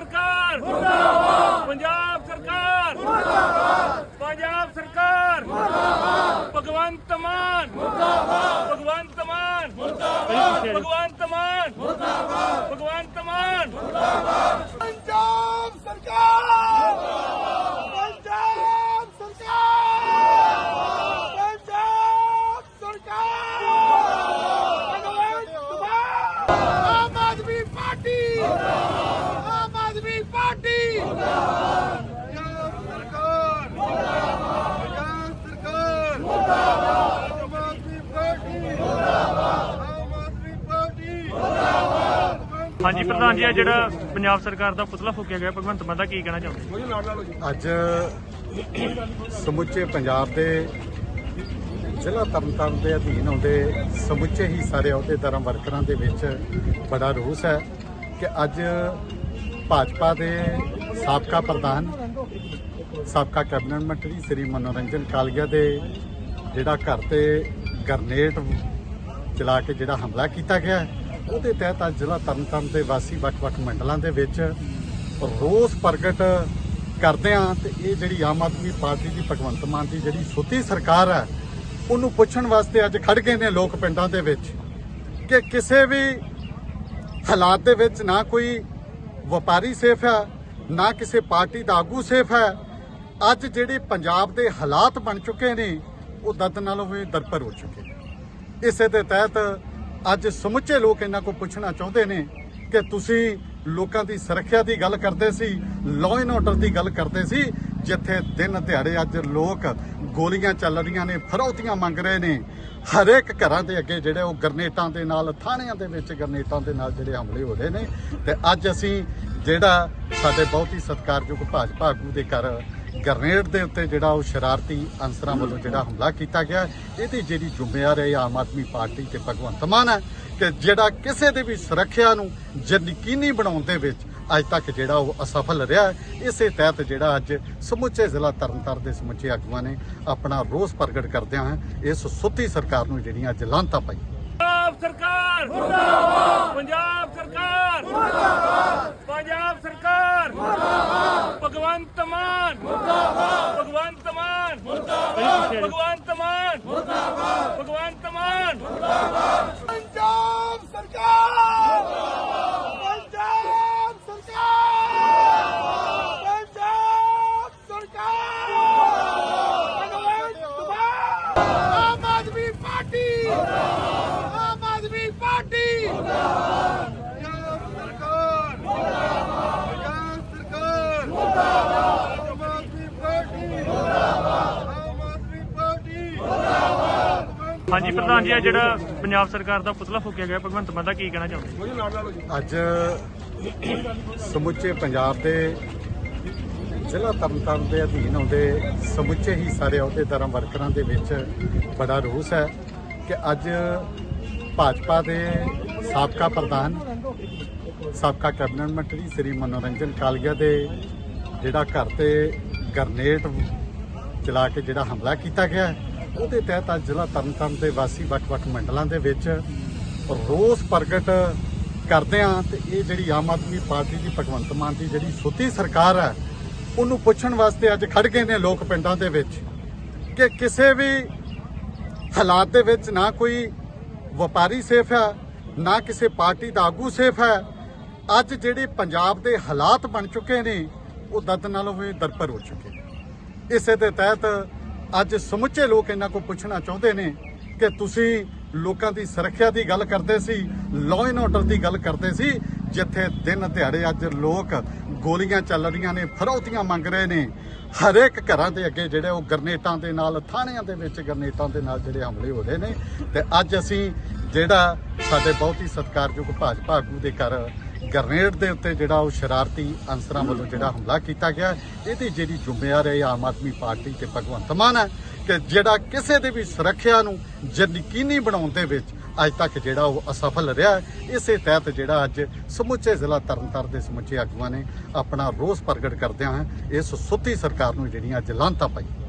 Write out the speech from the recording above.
ਸਰਕਾਰ। ਮੁਰਦਾਬਾਦ। ਪੰਜਾਬ ਸਰਕਾਰ। ਮੁਰਦਾਬਾਦ। ਪੰਜਾਬ ਸਰਕਾਰ। ਮੁਰਦਾਬਾਦ। ਭਗਵੰਤ ਮਾਨ। ਮੁਰਦਾਬਾਦ ਭਗਵੰਤ ਮਾਨ ਮੁਰਦਾਬਾਦ ਭਗਵੰਤ ਮਾਨ ਮੁਰਦਾਬਾਦ ਭਗਵੰਤ ਮਾਨ ਪੰਜਾਬ ਸਰਕਾਰ ਪੰਜਾਬ ਸਰਕਾਰ ਪੰਜਾਬ ਸਰਕਾਰ ਭਗਵੰਤ ਮਾਨ ਆਮ ਆਦਮੀ ਪਾਰਟੀ ਆਮ ਆਦਮੀ ਪਾਰਟੀ ਪੰਜਾਬ ਸਰਕਾਰ ਪੰਜਾਬ ਸਰਕਾਰ ਆਮ ਆਦਮੀ ਪਾਰਟੀ ਆਮ ਆਦਮੀ ਪਾਰਟੀ ਹਾਂਜੀ ਪ੍ਰਧਾਨ ਜੀ ਆ ਜਿਹੜਾ ਪੰਜਾਬ ਸਰਕਾਰ ਦਾ ਪੁਤਲਾ ਫੂਕਿਆ ਗਿਆ ਭਗਵੰਤ ਮਾਨ ਦਾ ਕੀ ਕਹਿਣਾ ਚਾਹੁੰਦੇ ਅੱਜ ਸਮੁੱਚੇ ਪੰਜਾਬ ਦੇ ਜ਼ਿਲ੍ਹਾ ਤਰਨਤਾਰਨ ਦੇ ਅਧੀਨ ਆਉਂਦੇ ਸਮੁੱਚੇ ਹੀ ਸਾਰੇ ਅਹੁਦੇਦਾਰਾਂ ਵਰਕਰਾਂ ਦੇ ਵਿੱਚ ਬੜਾ ਰੋਸ ਹੈ ਕਿ ਅੱਜ ਭਾਜਪਾ ਦੇ ਸਾਬਕਾ ਪ੍ਰਧਾਨ ਸਾਬਕਾ ਕੈਬਨਿਟ ਮੰਤਰੀ ਸ੍ਰੀ ਮਨੋਰੰਜਨ ਕਾਲੀਆ ਦੇ ਜਿਹੜਾ ਘਰ ਤੇ ਗਰਨੇਡ ਚਲਾ ਕੇ ਜਿਹੜਾ ਹਮਲਾ ਕੀਤਾ ਗਿਆ ਹੈ, ਉਹਦੇ ਤਹਿਤ ਅੱਜ ਜ਼ਿਲ੍ਹਾ ਤਰਨਤਾਰਨ ਦੇ ਵਾਸੀ ਵੱਖ-ਵੱਖ ਮੰਡਲਾਂ ਦੇ ਵਿੱਚ ਰੋਸ ਪ੍ਰਗਟ ਕਰਦੇ ਆ ਤੇ ਇਹ ਜਿਹੜੀ ਆਮ ਆਦਮੀ ਪਾਰਟੀ ਦੀ ਭਗਵੰਤ ਮਾਨ ਦੀ ਜਿਹੜੀ ਸੁੱਤੀ ਸਰਕਾਰ ਹੈ, ਉਹਨੂੰ ਪੁੱਛਣ ਵਾਸਤੇ ਅੱਜ ਖੜ ਗਏ ਨੇ ਲੋਕ ਪਿੰਡਾਂ ਦੇ ਵਿੱਚ ਕਿ ਕਿਸੇ ਵੀ ਹਾਲਾਤ ਦੇ ਵਿੱਚ ਨਾ ਕੋਈ ਵਪਾਰੀ ਸੇਫ ਹੈ, ਨਾ ਕਿਸੇ ਪਾਰਟੀ ਦਾ ਆਗੂ ਸੇਫ ਹੈ। ਅੱਜ ਜਿਹੜੇ ਪੰਜਾਬ ਦੇ ਹਾਲਾਤ ਬਣ ਚੁੱਕੇ ਨੇ, ਉਹ ਦਰਦ ਨਾਲੋਂ ਵੀ ਦਰਪਰ ਹੋ ਚੁੱਕੇ ਨੇ। ਇਸੇ ਦੇ ਤਹਿਤ ਅੱਜ ਸਮੁੱਚੇ ਲੋਕ ਇਹਨਾਂ ਕੋਲ ਪੁੱਛਣਾ ਚਾਹੁੰਦੇ ਨੇ ਕਿ ਤੁਸੀਂ ਲੋਕਾਂ ਦੀ ਸੁਰੱਖਿਆ ਦੀ ਗੱਲ ਕਰਦੇ ਸੀ ਲਾਅ ਐਂਡ ਆਰਡਰ ਦੀ ਗੱਲ ਕਰਦੇ ਸੀ, ਜਿੱਥੇ ਦਿਨ ਦਿਹਾੜੇ ਅੱਜ ਲੋਕ ਗੋਲੀਆਂ ਚੱਲ ਰਹੀਆਂ ਨੇ, ਫਰੌਤੀਆਂ ਮੰਗ ਰਹੇ ਨੇ। ਹਰੇਕ ਘਰਾਂ ਦੇ ਅੱਗੇ ਜਿਹੜੇ ਉਹ ਗਰਨੇਟਾਂ ਦੇ ਨਾਲ, ਥਾਣਿਆਂ ਦੇ ਵਿੱਚ ਗਰਨੇਟਾਂ ਦੇ ਨਾਲ ਜਿਹੜੇ ਹਮਲੇ ਹੋ ਰਹੇ ਨੇ। ਤੇ ਅੱਜ ਅਸੀਂ ਜਿਹੜਾ ਸਾਡੇ ਬਹੁਤ ਹੀ ਸਤਿਕਾਰਯੋਗ ਭਾਜਪਾ ਆਗੂ ਦੇ ਘਰ ਗਰਨੇਡ ਦੇ ਉੱਤੇ ਜਿਹੜਾ ਉਹ ਸ਼ਰਾਰਤੀ ਅਨਸਰਾਂ ਵੱਲੋਂ ਜਿਹੜਾ ਹਮਲਾ ਕੀਤਾ ਗਿਆ ਇਹਦੀ ਜਿਹੜੀ ਜ਼ਿੰਮੇਵਾਰ ਹੈ ਇਹ ਆਮ ਆਦਮੀ ਪਾਰਟੀ ਤੇ ਭਗਵੰਤ ਮਾਨ ਹੈ ਕਿ ਜਿਹੜਾ ਕਿਸੇ ਦੀ ਵੀ ਸੁਰੱਖਿਆ ਨੂੰ ਯਕੀਨੀ ਬਣਾਉਣ ਦੇ ਵਿੱਚ ਅੱਜ ਤੱਕ ਜਿਹੜਾ ਉਹ ਅਸਫਲ ਰਿਹਾ ਹੈ। ਇਸੇ ਤਹਿਤ ਜਿਹੜਾ ਅੱਜ ਸਮੁੱਚੇ ਜ਼ਿਲ੍ਹਾ ਤਰਨਤਾਰਨ ਦੇ ਸਮੁੱਚੇ ਆਗੂਆਂ ਨੇ ਆਪਣਾ ਰੋਸ ਪ੍ਰਗਟ ਕਰਦਿਆਂ ਹੈ ਇਸ ਸੁੱਤੀ ਸਰਕਾਰ ਨੂੰ ਜਿਹੜੀਆਂ ਅੱਜ ਲਾਂਤਾਂ ਪਾਈ ਪੰਜਾਬ ਸਰਕਾਰ! ਮੁਰਦਾਬਾਦ! ਪੰਜਾਬ ਸਰਕਾਰ! ਮੁਰਦਾਬਾਦ! ਪੰਜਾਬ ਸਰਕਾਰ! ਮੁਰਦਾਬਾਦ। ਭਗਵੰਤ ਮਾਨ। ਮੁਰਦਾਬਾਦ ਭਗਵੰਤ ਮਾਨ। ਮੁਰਦਾਬਾਦ ਭਗਵੰਤ ਮਾਨ। ਮੁਰਦਾਬਾਦ ਭਗਵੰਤ ਮਾਨ। ਪੰਜਾਬ ਸਰਕਾਰ। ਪੰਜਾਬ ਸਰਕਾਰ। ਪੰਜਾਬ ਸਰਕਾਰ। ਭਗਵੰਤ ਮਾਨ। ਆਮ ਆਦਮੀ ਪਾਰਟੀ। ਆਮ ਆਦਮੀ ਪਾਰਟੀ। ਪੰਜਾਬ ਸਰਕਾਰ ਪੰਜਾਬ ਸਰਕਾਰ ਆਮ ਆਦਮੀ ਪਾਰਟੀ ਆਮ ਆਦਮੀ ਪਾਰਟੀ ਹਾਂਜੀ ਪ੍ਰਧਾਨ ਜੀ ਆ ਜਿਹੜਾ ਪੰਜਾਬ ਸਰਕਾਰ ਦਾ ਪੁਤਲਾ ਫੂਕਿਆ ਗਿਆ ਭਗਵੰਤ ਮਾਨ ਦਾ ਕੀ ਕਹਿਣਾ ਚਾਹੁੰਦੇ ਅੱਜ ਸਮੁੱਚੇ ਪੰਜਾਬ ਦੇ ਜ਼ਿਲ੍ਹਾ ਤਰਨਤਾਰਨ ਦੇ ਅਧੀਨ ਆਉਂਦੇ ਸਮੁੱਚੇ ਹੀ ਸਾਰੇ ਅਹੁਦੇਦਾਰਾਂ ਵਰਕਰਾਂ ਦੇ ਵਿੱਚ ਬੜਾ ਰੋਸ ਹੈ ਕਿ ਅੱਜ ਭਾਜਪਾ ਦੇ ਸਾਬਕਾ ਪ੍ਰਧਾਨ ਸਾਬਕਾ ਕੈਬਨਿਟ ਮੰਤਰੀ ਸ੍ਰੀ ਮਨੋਰੰਜਨ ਕਾਲੀਆ ਦੇ ਜਿਹੜਾ ਘਰ ਤੇ ਗਰਨੇਡ ਚਲਾ ਕੇ ਜਿਹੜਾ ਹਮਲਾ ਕੀਤਾ ਗਿਆ ਹੈ, ਉਹਦੇ ਤਹਿਤ ਅੱਜ ਜ਼ਿਲ੍ਹਾ ਤਰਨਤਾਰਨ ਦੇ ਵਾਸੀ ਵੱਖ-ਵੱਖ ਮੰਡਲਾਂ ਦੇ ਵਿੱਚ ਰੋਸ ਪ੍ਰਗਟ ਕਰਦੇ ਆ ਤੇ ਇਹ ਜਿਹੜੀ ਆਮ ਆਦਮੀ ਪਾਰਟੀ ਦੀ ਭਗਵੰਤ ਮਾਨ ਦੀ ਜਿਹੜੀ ਸੁੱਤੀ ਸਰਕਾਰ ਹੈ, ਉਹਨੂੰ ਪੁੱਛਣ ਵਾਸਤੇ ਅੱਜ ਖੜ ਗਏ ਨੇ ਲੋਕ ਪਿੰਡਾਂ ਦੇ ਵਿੱਚ ਕਿ ਕਿਸੇ ਵੀ ਹਾਲਾਤ ਦੇ ਵਿੱਚ ਨਾ ਕੋਈ ਵਪਾਰੀ ਸੇਫ ਹੈ, ਨਾ ਕਿਸੇ ਪਾਰਟੀ ਦਾ ਆਗੂ ਸੇਫ ਹੈ। ਅੱਜ ਜਿਹੜੇ ਪੰਜਾਬ ਦੇ ਹਾਲਾਤ ਬਣ ਚੁੱਕੇ ਨੇ, ਉਹ ਦਰਦ ਨਾਲੋਂ ਵੀ ਦਰਪਰ ਹੋ ਚੁੱਕੇ ਇਸੇ ਦੇ ਤਹਿਤ ਅੱਜ ਸਮੁੱਚੇ ਲੋਕ ਇਹਨਾਂ ਕੋਲ ਪੁੱਛਣਾ ਚਾਹੁੰਦੇ ਨੇ ਕਿ ਤੁਸੀਂ ਲੋਕਾਂ ਦੀ ਸੁਰੱਖਿਆ ਦੀ ਗੱਲ ਕਰਦੇ ਸੀ ਲਾਅ ਐਂਡ ਆਰਡਰ ਦੀ ਗੱਲ ਕਰਦੇ ਸੀ, ਜਿੱਥੇ ਦਿਨ ਦਿਹਾੜੇ ਅੱਜ ਲੋਕ ਗੋਲੀਆਂ ਚੱਲ ਰਹੀਆਂ ਨੇ, ਫਰੌਤੀਆਂ ਮੰਗ ਰਹੇ ਨੇ। ਹਰੇਕ ਘਰਾਂ ਦੇ ਅੱਗੇ ਜਿਹੜੇ ਉਹ ਗਰਨੇਟਾਂ ਦੇ ਨਾਲ, ਥਾਣਿਆਂ ਦੇ ਵਿੱਚ ਗਰਨੇਟਾਂ ਦੇ ਨਾਲ ਜਿਹੜੇ ਹਮਲੇ ਹੋ ਰਹੇ ਨੇ। ਤੇ ਅੱਜ ਅਸੀਂ ਜਿਹੜਾ ਸਾਡੇ ਬਹੁਤ ਹੀ ਸਤਿਕਾਰਯੋਗ ਭਾਜਪਾ ਆਗੂ ਦੇ ਘਰ ਗਰਨੇਡ ਦੇ ਉੱਤੇ ਜਿਹੜਾ ਉਹ ਸ਼ਰਾਰਤੀ ਅਨਸਰਾਂ ਵੱਲੋਂ ਜਿਹੜਾ ਹਮਲਾ ਕੀਤਾ ਗਿਆ ਇਹਦੀ ਜਿਹੜੀ ਜ਼ਿੰਮੇਵਾਰ ਹੈ ਇਹ ਆਮ ਆਦਮੀ ਪਾਰਟੀ ਤੇ ਭਗਵੰਤ ਮਾਨ ਹੈ ਕਿ ਜਿਹੜਾ ਕਿਸੇ ਦੀ ਵੀ ਸੁਰੱਖਿਆ ਨੂੰ ਯਕੀਨੀ ਬਣਾਉਣ ਦੇ ਵਿੱਚ ਅੱਜ ਤੱਕ ਜਿਹੜਾ ਉਹ ਅਸਫਲ ਰਿਹਾ ਇਸੇ ਤਹਿਤ ਜਿਹੜਾ ਅੱਜ ਸਮੁੱਚੇ ਜ਼ਿਲ੍ਹਾ ਤਰਨਤਾਰਨ ਦੇ ਸਮੁੱਚੇ ਆਗੂਆਂ ਨੇ ਆਪਣਾ ਰੋਸ ਪ੍ਰਗਟ ਕਰਦਿਆਂ ਹੈ ਇਸ ਸੁੱਤੀ ਸਰਕਾਰ ਨੂੰ ਜਿਹੜੀਆਂ ਅੱਜ ਲਾਂਤਾਂ ਪਾਈ